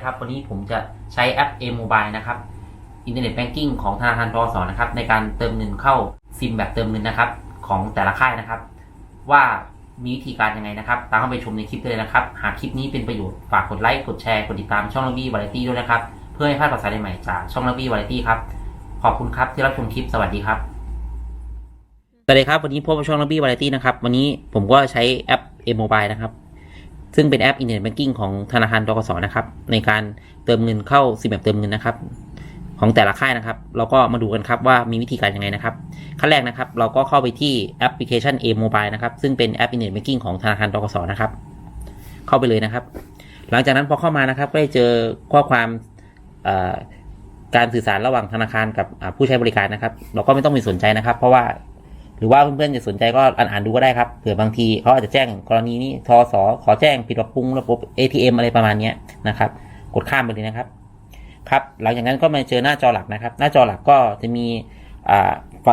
นะครับ วันนี้ผมจะใช้แอป A Mobile นะครับอินเทอร์เน็ตแบงกิ้งของธนาคารทกสนะครับ ในการเติมเงินเข้าซิมแบบเติมเงินนะครับ ของแต่ละค่ายนะครับ ว่ามีวิธีการยังไงนะครับ ตามเข้าไปชมในคลิปเลยนะครับ หากคลิปนี้เป็นประโยชน์ฝากกดไลค์กดแชร์กดติดตามช่องลบี้วาไรตี้ด้วยนะครับ เพื่อให้พลาดข่าวสารใหม่ๆจากช่องลบี้วาไรตี้ครับขอบคุณครับที่รับชมคลิปสวัสดีครับสวัสดีครับวันนี้พบกับช่องลบี้วาไรตี้นะครับวันนี้ผมก็ใช้แอป A Mobile นะครับ ซึ่งเป็นแอป Internet Banking ของธนาคารทกสนะครับ ในการเติมเงินเข้าซิมแบบเติมเงินนะครับ ของแต่ละค่ายนะครับ เราก็มาดูกันครับว่ามีวิธีการยังไงนะครับ ขั้นแรกนะครับ เราก็เข้าไปที่แอปพลิเคชัน A Mobile นะครับ ซึ่งเป็นแอป Internet Banking ของธนาคารทกสนะครับ เข้าไปเลยนะครับ หลังจากนั้นพอเข้ามานะครับ ก็ได้เจอข้อความการสื่อสารระหว่างธนาคารกับผู้ใช้บริการนะครับ เราก็ไม่ต้องไปสนใจนะครับ เพราะว่า หรือว่าเพื่อนๆจะสนใจก็อ่านดูก็ได้ครับเผื่อบางทีเขาอาจจะแจ้งกรณีนี้ทอสขอแจ้งผิดปรับปรุงระบบ ATM อะไรประมาณนี้นะครับ กดข้ามไปเลยนะครับครับหลังจากนั้นก็มาเจอหน้าจอหลักนะครับ หน้าจอหลักก็จะมี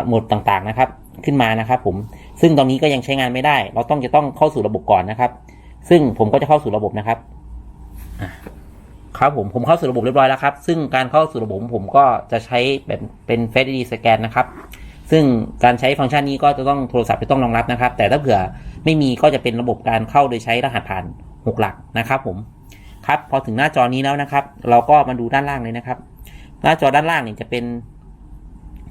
หมวดต่างๆนะครับ ขึ้นมานะครับผมซึ่งตอนนี้ก็ยังใช้งานไม่ได้ เราต้องจะต้องเข้าสู่ระบบก่อนนะครับ ซึ่งผมก็จะเข้าสู่ระบบนะครับครับผมผมเข้าสู่ระบบเรียบร้อยแล้วครับ ซึ่งการเข้าสู่ระบบผมก็จะใช้แบบเป็น Face ID สแกนนะครับ ซึ่งการใช้ฟังก์ชันนี้ก็จะต้องโทรศัพท์จะต้องรองรับนะครับ แต่ถ้าเผื่อไม่มีก็จะเป็นระบบการเข้าโดยใช้รหัสผ่าน 6 หลักนะครับผมครับพอถึงหน้าจอนี้แล้วนะครับ เราก็มาดูด้านล่างเลยนะครับ หน้าจอด้านล่างเนี่ยจะเป็น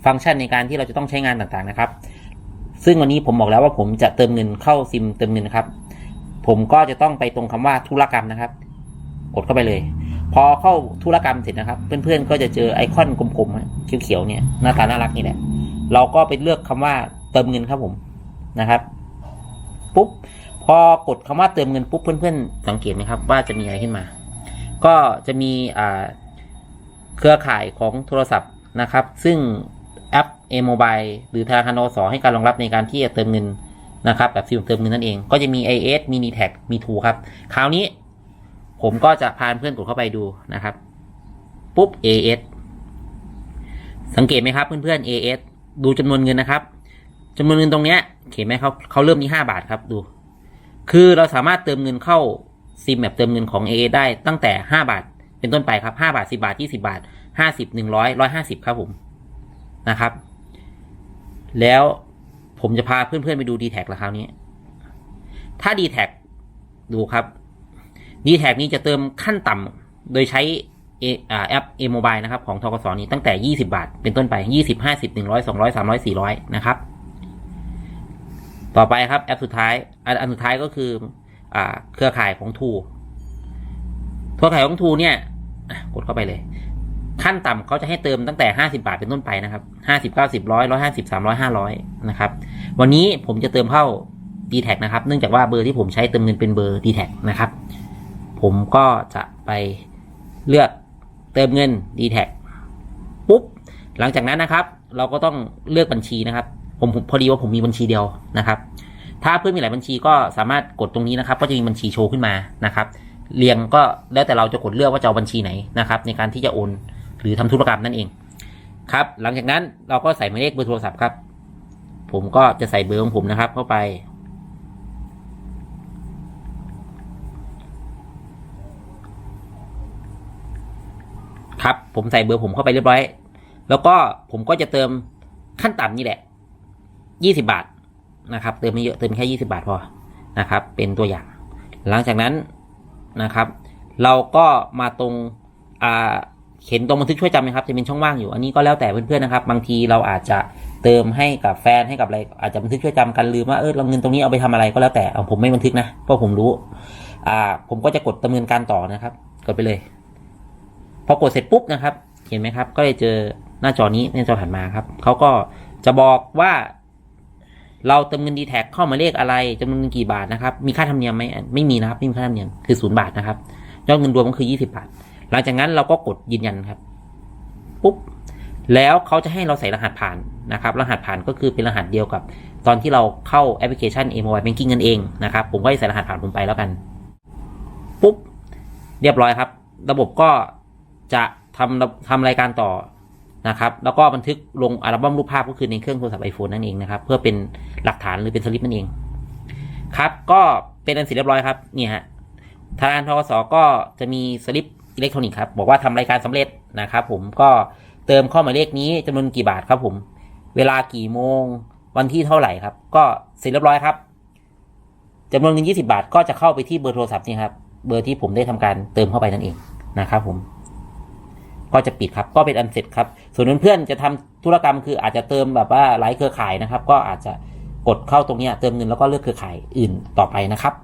ฟังก์ชันในการที่เราจะต้องใช้งานต่างๆนะครับ ซึ่งวันนี้ผมบอกแล้วว่าผมจะเติมเงินเข้าซิมเติมเงินนะครับ ผมก็จะต้องไปตรงคำว่าธุรกรรมนะครับ กดเข้าไปเลย พอเข้าธุรกรรมเสร็จนะครับ เพื่อนๆก็จะเจอไอคอนกลมๆเขียวๆเนี่ยหน้าตาน่ารักนี่แหละ เราก็ไปเลือกคำว่าเติมเงินครับผมนะครับ ปุ๊บพอกดคำว่าเติมเงินปุ๊บเพื่อนๆ สังเกตไหมครับ ว่าจะมีอะไรขึ้นมา ก็จะมีอ่าเครือข่ายของโทรศัพท์นะครับ ซึ่งแอป A Mobile หรือธนาคารนสให้การรองรับในการที่จะเติมเงินนะครับ แบบซิมเติมเงินนั่นเอง ก็จะมี AS มี n i t a c มี True ครับ คราวนี้ผมก็จะพาเพื่อนกดเข้าไปดูนะครับ ปุ๊บ AS สังเกตไหมครับเพื่อนๆ AS ดูจำนวนเงินนะครับจำนวนเงินตรงเนี้ยเห็นไหมเขาเขาเริ่มที่ห้าบาทครับดู คือเราสามารถเติมเงินเข้าซิมแบบเติมเงินของ AA ได้ตั้งแต่ห้าบาท เป็นต้นไปครับห้าบาทสิบาทยี่สิบาทห้าสิบหนึ่งร้อยร้อยห้าสิบครับผมนะครับ แล้วผมจะพาเพื่อนๆไปดู d t แท็แล้วคราวนี้ ถ้า d t แท็ดูครับ d t แท็นี้จะเติมขั้นต่ำโดยใช้ เออ่าแอป A Mobile นะครับของทกสนี้ตั้งแต่ 20 บาท เป็นต้นไป 20 50 100 200 300 400 นะครับ ต่อไปครับแอปสุดท้าย อันสุดท้ายก็คืออเครือข่ายของทูเครือข่ายของทูเนี่ยกดเข้าไปเลย ขั้นต่ำเขาจะให้เติมตั้งแต่ 50 บาทเป็นต้นไปนะครับ 50 90 100 150 300 500 นะครับ วันนี้ผมจะเติมเข้า d t แทนะครับ เนื่องจากว่าเบอร์ที่ผมใช้เติมเงินเป็นเบอร์ d t แทนะครับ ผมก็จะไปเลือก เติมเงิน d t แทปุ๊บ หลังจากนั้นนะครับ เราก็ต้องเลือกบัญชีนะครับ ผมพอดีว่าผมมีบัญชีเดียวนะครับ ถ้าเพื่อนมีหลายบัญชีก็สามารถกดตรงนี้นะครับ ก็จะมีบัญชีโชว์ขึ้นมานะครับเรียงก็แล้วแต่เราจะกดเลือกว่าจะเอาบัญชีไหนนะครับ ในการที่จะโอนหรือทำธุรกรรมนั่นเองครับ หลังจากนั้นเราก็ใส่หมายเลขเบอร์โทรศัพท์ครับ ผมก็จะใส่เบอร์ของผมนะครับ เข้าไป ครับ ผมใส่เบอร์ผมเข้าไปเรียบร้อย แล้วก็ผมก็จะเติมขั้นต่ำนี่แหละยี่สิบาทนะครับ เติมไม่เยอะเติมแค่ยี่สิบาทพอนะครับ เป็นตัวอย่าง หลังจากนั้นนะครับ เราก็มาตรงอ่าเห็นตรงบันทึกช่วยจำไหมครับ จะเป็นช่องว่างอยู่ อันนี้ก็แล้วแต่เพื่อนๆนะครับ บางทีเราอาจจะเติมให้กับแฟนให้กับอะไร อาจจะบันทึกช่วยจำกันลืมว่าเออเราเงินตรงนี้เอาไปทำอะไรก็แล้วแต่เอาผมไม่บันทึกนะเพราะผมรู้ อ่า ผมก็จะกดดำเนินการต่อนะครับ กดไปเลย พอกดเสร็จปุ๊บนะครับ เห็นไหมครับ ก็จะเจอหน้าจอนี้หน้าจอถัดมาครับเขาก็จะบอกว่า เราเติมเงินดีแท็เข้ามาเลขอะไรจำนวนเงินกี่บาทนะครับ มีค่าธรรมเนียมไหมไม่มีนะครับไม่มีค่าธรรมเนียมคือศูนย์บาทนะครับยอดเงินรวมก็คือยี่สิบาท หลังจากนั้นเราก็กดยืนยันครับ ปุ๊บ แล้วเขาจะให้เราใส่รหัสผ่านนะครับ รหัสผ่านก็คือเป็นรหัสเดียวกับ ตอนที่เราเข้าแอปพลิเคชัน A Mobile Banking นั่นเองนะครับ ผมก็จะใส่รหัสผ่านผมไปแล้วกัน ปุ๊บ เรียบร้อยครับ ระบบก็ จะทำทำรายการต่อนะครับ แล้วก็บันทึกลงอัลบั้มรูปภาพก็คือในเครื่องโทรศัพท์ไอโฟนนั่นเองนะครับ เพื่อเป็นหลักฐานหรือเป็นสลิปนั่นเอง ครับ ก็เป็นอันเสร็จเรียบร้อยครับนี่ฮะทางทกสก็จะมีสลิปอิเล็กทรอนิกส์ครับ บอกว่าทำรายการสำเร็จนะครับ ผมก็เติมข้อหมายเลขนี้จำนวนกี่บาทครับผม เวลากี่โมง วันที่เท่าไหร่ครับ ก็เสร็จเรียบร้อยครับจำนวนเงิน20 บาทก็จะเข้าไปที่เบอร์โทรศัพท์นี่ครับ เบอร์ที่ผมได้ทำการเติมเข้าไปนั่นเองนะครับผม ก็จะปิดครับก็เป็นอันเสร็จครับ ส่วนเพื่อนๆจะทำธุรกรรมคืออาจจะเติมแบบว่าไลฟ์เครือข่ายนะครับ ก็อาจจะกดเข้าตรงนี้เติมเงินแล้วก็เลือกเครือข่ายอื่นต่อไปนะครับ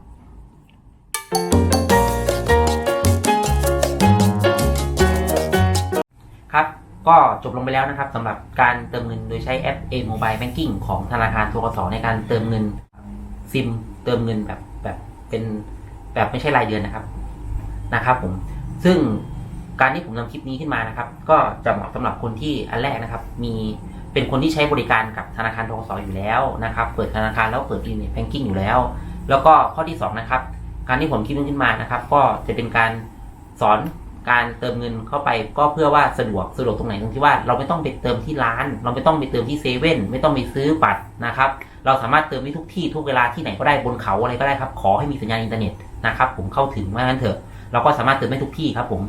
ครับก็จบลงไปแล้วนะครับสำหรับการเติมเงินโดยใช้แอป A Mobile Banking ของธนาคารทกสในการเติมเงินซิมเติมเงินแบบแบบเป็นแบบไม่ใช่รายเดือนนะครับนะครับผมซึ่ง การที่ผมนำคลิปนี้ขึ้นมานะครับ ก็จะเหมาะสำหรับคนที่อันแรกนะครับ มีเป็นคนที่ใช้บริการกับธนาคารทกสอยู่แล้วนะครับ เปิดธนาคารแล้วเปิดอินเทอร์เน็ตแบงกิ้งอยู่แล้ว แล้วก็ข้อที่สองนะครับ การที่ผมคิดขึ้นมานะครับ ก็จะเป็นการสอนการเติมเงินเข้าไปก็เพื่อว่าสะดวกสะดวกตรงไหนตรงที่ว่าเราไม่ต้องไปเติมที่ร้าน เราไม่ต้องไปเติมที่เซเว่นไม่ต้องไปซื้อบัตรนะครับ เราสามารถเติมได้ทุกที่ทุกเวลาที่ไหนก็ได้บนเขาอะไรก็ได้ครับ ขอให้มีสัญญาณอินเทอร์เน็ตนะครับ ผมเข้าถึงว่างั้นเถอะ เราก็สามารถเติมได้ทุกที่ครับผม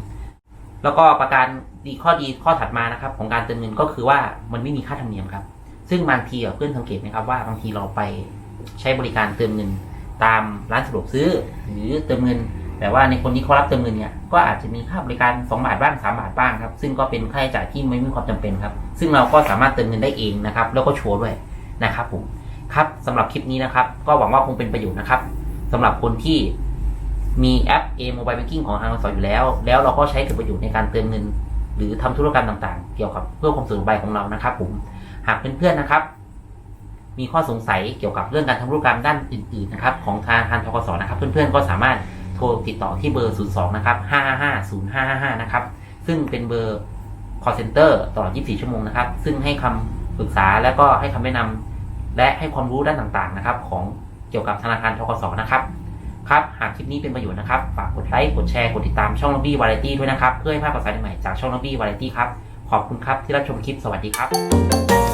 แล้วก็ประการดีข้อดีข้อถัดมานะครับ ของการเติมเงินก็คือว่ามันไม่มีค่าธรรมเนียมครับ ซึ่งบางทีเพื่อนสังเกตไหมครับว่าบางทีเราไปใช้บริการเติมเงินตามร้านสะดวกซื้อ หรือเติมเงิน แต่ว่าในคนที่เขารับเติมเงินเนี่ยก็อาจจะมีค่าบริการ 2 บาทบ้าง3บาทบ้างครับ ซึ่งก็เป็นค่าใช้จ่ายที่ไม่มีความจำเป็นครับ ซึ่งเราก็สามารถเติมเงินได้เองนะครับ แล้วก็โชว์ด้วยนะครับผมครับสำหรับคลิปนี้นะครับ ก็หวังว่าคงเป็นประโยชน์นะครับสำหรับคนที่ มีแอป A Mobile Banking ของทางกสอยู่แล้ว แล้วเราก็ใช้เกิดประโยชน์ในการเติมเงิน หรือทำธุรกรรมต่างๆ เกี่ยวกับเพื่อความสะดวกสบายของเรานะครับผมหากเพื่อนๆนะครับ มีข้อสงสัยเกี่ยวกับเรื่องการทำธุรกรรมด้านอื่นๆนะครับของธนาคารทกสนะครับ เพื่อนๆก็สามารถโทรติดต่อที่เบอร์ 02 นะครับ 555 0555 นะครับ ซึ่งเป็นเบอร์ call center ตลอด 24 ชั่วโมงนะครับ ซึ่งให้คำปรึกษาและก็ให้คำแนะนำและให้ความรู้ด้านต่างๆ นะครับ ของเกี่ยวกับธนาคารทกสนะครับ ครับ หากคลิปนี้เป็นประโยชน์นะครับ ฝากกดไลค์ กดแชร์ กดติดตามช่องล็อบบี้วาไรตี้ด้วยนะครับ เพื่อให้ภาพข่าวสารใหม่จากช่องล็อบี้วาไรตี้ครับ ขอบคุณครับที่รับชมคลิป สวัสดีครับ